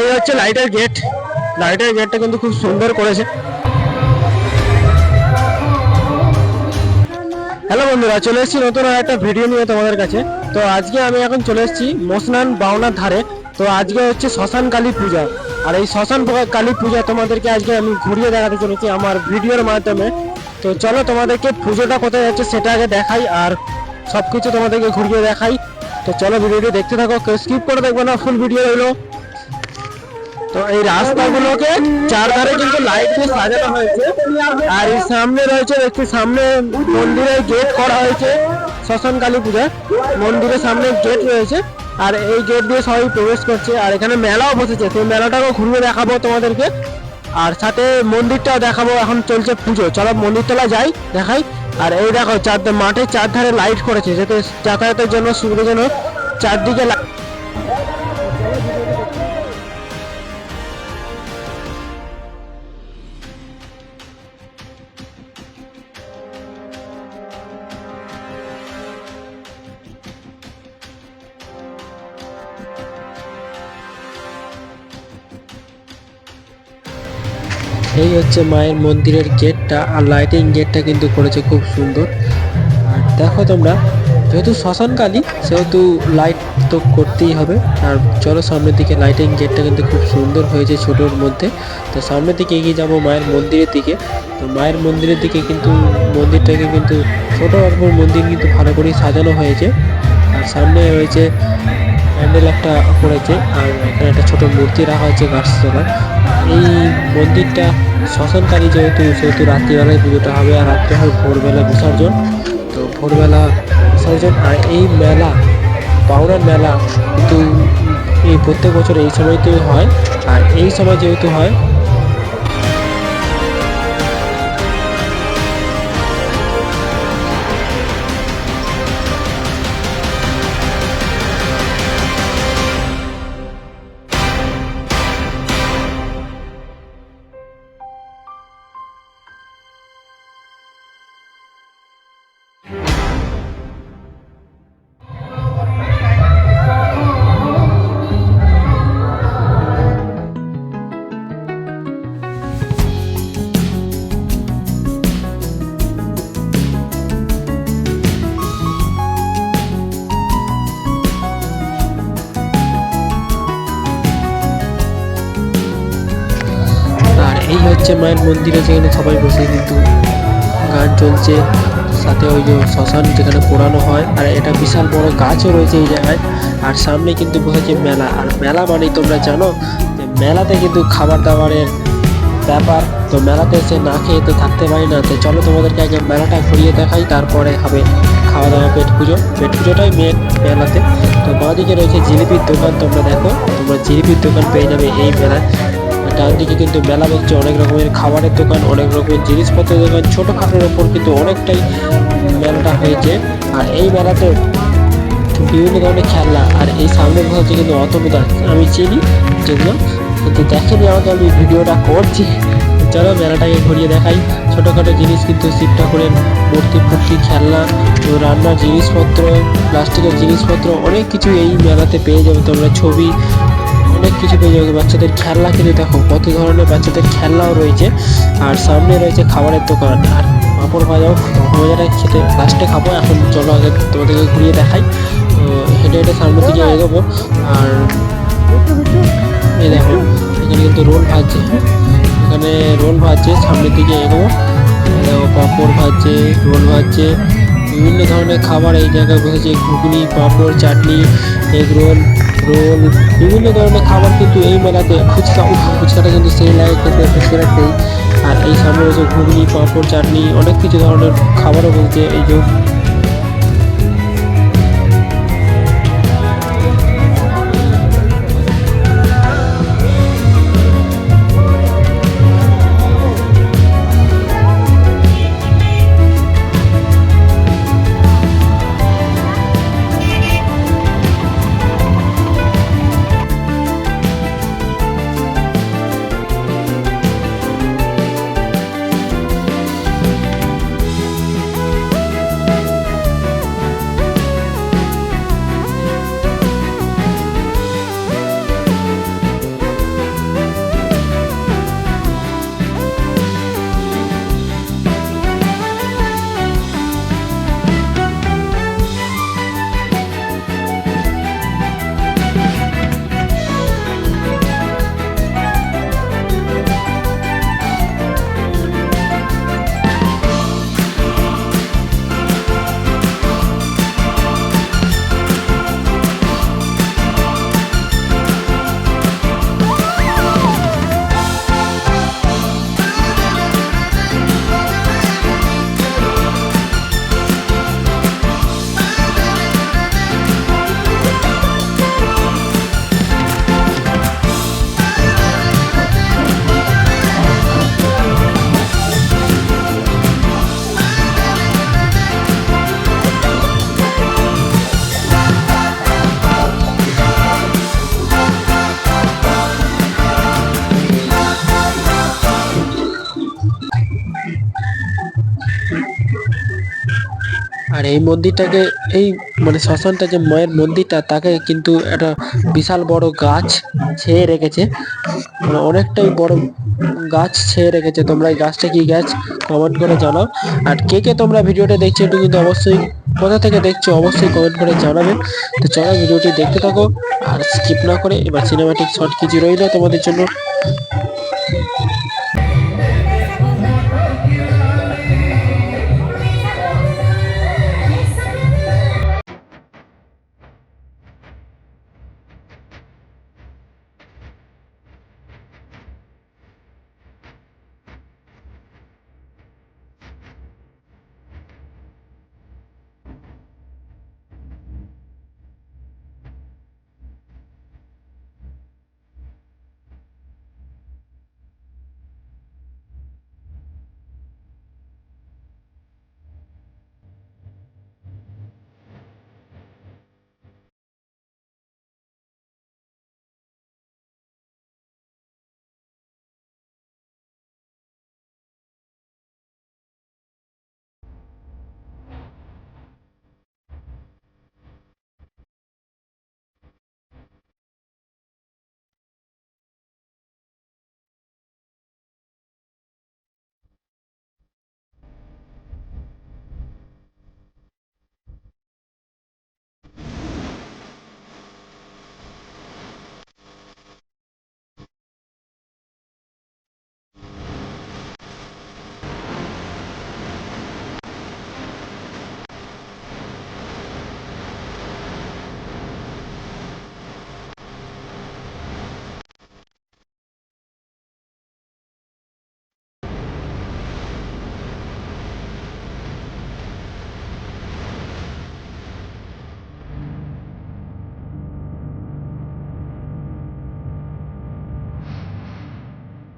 এই হচ্ছে লাইটের গেট লাইটের গেটটা কিন্তু খুব সুন্দর করেছে। হ্যালো বন্ধুরা, চলে এসেছি নতুন আর একটা ভিডিও নিয়ে তোমাদের কাছে। তো আজকে আমি এখন চলে এসেছি মসনান বাউনার ধারে। তো আজকে হচ্ছে শ্মশান কালী পূজা। আর এই শ্মশান কালী পূজা তোমাদেরকে আজকে আমি ঘুরিয়ে দেখাতে চলেছি আমার ভিডিওর মাধ্যমে। তো চলো তোমাদেরকে পুজোটা কোথায় যাচ্ছে সেটা আগে দেখাই আর সব কিছু তোমাদেরকে ঘুরিয়ে দেখাই। তো চলো ভিডিওটি দেখতে থাকো স্কিপ করে দেখবে না ফুল ভিডিও হলো তো এই রাস্তাগুলোকে চারধারে কিন্তু লাইট দিয়ে সাজানো হয়েছে। আর এই সামনে রয়েছে একটি সামনে মন্দিরের গেট করা হয়েছে শ্মশান কালী পূজা। মন্দিরের সামনে গেট রয়েছে। আর এই গেট দিয়ে সবাই প্রবেশ করছে। আর এখানে মেলাও বসেছে। সেই মেলাটাকেও ঘুরিয়ে দেখাবো তোমাদেরকে। আর সাথে মন্দিরটাও দেখাবো। এখন চলছে পুজো। চলো মন্দিরতলা যাই, দেখাই। আর এই দেখো, চার মাঠের চারধারে লাইট করেছে। যাতে যাতায়াতের জন্য সুবিধাজনক। চারদিকে light এই হচ্ছে মায়ের মন্দিরের গেটটা আর লাইটিং গেটটা কিন্তু করেছে খুব সুন্দর। আর দেখো তোমরা, যেহেতু শ্মশানকালী, সেহেতু লাইট তো করতেই হবে। আর চলো সামনের দিকে লাইটিং গেটটা কিন্তু খুব সুন্দর হয়েছে ছোটোর মধ্যে। তো সামনের দিকে এগিয়ে যাব মায়ের মন্দিরের দিকে। তো মায়ের মন্দিরের দিকে কিন্তু মন্দিরটাকে কিন্তু ছোটো রকমের মন্দির কিন্তু ভালো করেই সাজানো হয়েছে। আর সামনে রয়েছে প্যান্ডেল একটা করেছে, আর এখানে একটা ছোট মূর্তি রাখা হয়েছে গাছ তোলার এই মন্দিরটা শ্মশানকারী যেহেতু, সেহেতু রাত্রিবেলায় পুজোটা হবে, আর রাত্রে হয় ভোরবেলা বিসর্জন। তো ভোরবেলা বিসর্জন, আর এই মেলা পাউনার মেলা কিন্তু এই প্রত্যেক বছর এই সময়তেই হয়। আর এই সময় যেহেতু হয় হচ্ছে মায়ের মন্দিরে যেখানে সবাই বসে কিন্তু গান চলছে, সাথে ওই যে শ্মশান যেখানে পোড়ানো হয়, আর এটা বিশাল বড় গাছও রয়েছে এই জায়গায়, আর সামনে কিন্তু বসেছে মেলা, আর মেলা মানেই তোমরা জানো যে মেলাতে কিন্তু খাবার দাবারের ব্যাপার, তো মেলাতে এসে না খেয়ে তো থাকতে পারি না, তো চলো তোমাদেরকে আগে মেলাটা ঘুরিয়ে দেখাই, তারপরে হবে খাওয়া দাওয়া পেট পুজো। পেট পুজোটাই মেন মেলাতে। তো বাঁদিকে রয়েছে জিলিপির দোকান, তোমরা দেখো, তোমরা জিলিপির দোকান পেয়ে যাবে এই মেলায়। ডান দিকে কিন্তু মেলা বসছে অনেক রকমের খাবারের দোকান, অনেক রকমের জিনিসপত্রের দোকান ছোটোখাটোর ওপর কিন্তু অনেকটাই মেলাটা হয়েছে। আর এই মেলাতে বিভিন্ন ধরনের খেলনা, আর এই সামনে হচ্ছে কিন্তু অতনুদা আমি চিনি, যেগুলো। কিন্তু দেখেনি আমাকে আমি ভিডিওটা করছি। চলো মেলাটাকে ঘুরিয়ে দেখাই। ছোটোখাটো জিনিস কিন্তু শিব ঠাকুরের মূর্তি ফুর্তি খেলনা, রান্নার জিনিসপত্র, প্লাস্টিকের জিনিসপত্র, অনেক কিছু এই মেলাতে পেয়ে যাবে তোমরা। ছবি অনেক কিছু পেয়ে যাবে। তোমাদের খেলনা কিন্তু দেখো, কত ধরনের বাচ্চাদের খেলনাও রয়েছে। আর সামনে রয়েছে খাবারের দোকান। আর পাঁপড় ভাজাও, পাঁপড় ভাজাটা খেতে লাস্টে খাব। এখন চলো আগে তোমাদেরকে ঘুরিয়ে দেখাই। তো হেঁটে হেঁটে সামনের দিকে এগোবো। আর এই দেখো, এখানে কিন্তু রোল ভাজছে। এখানে রোল ভাজছে, সামনের দিকে এগোবো। পাঁপড় ভাজছে, রোল ভাজছে। বিভিন্ন ধরনের খাবার এই জায়গায় বসেছে। ঘুগনি, পাঁপড়, চাটনি, এগ রোল। রোল, বিভিন্ন ধরনের খাবার কিন্তু এই মেলাতে ফুচকা ফুচকাটা কিন্তু সেই লাগে খেতে সেরাতেই আর এই সামনে রয়েছে ঘুগনি, পাঁপড়, চাটনি, অনেক কিছু ধরনের খাবারও বলছে এই যে আর এই মন্দিরটাকে, এই মানে শ্মশানটা যে মায়ের মন্দিরটা, তাকে কিন্তু একটা বিশাল বড় গাছ ছেয়ে রেখেছে। মানে অনেকটাই বড় গাছ ছেয়ে রেখেছে। তোমরা এই গাছটা কি গাছ? কমেন্ট করে জানাও। আর কে কে তোমরা ভিডিওটা দেখছ একটু কিন্তু অবশ্যই, কোথা থেকে দেখছ অবশ্যই কমেন্ট করে জানাবে। তো চলো ভিডিওটি দেখতে থাকো আর স্কিপ না করে এবার সিনেমাটিক শর্ট কিছু রইল তোমাদের জন্য।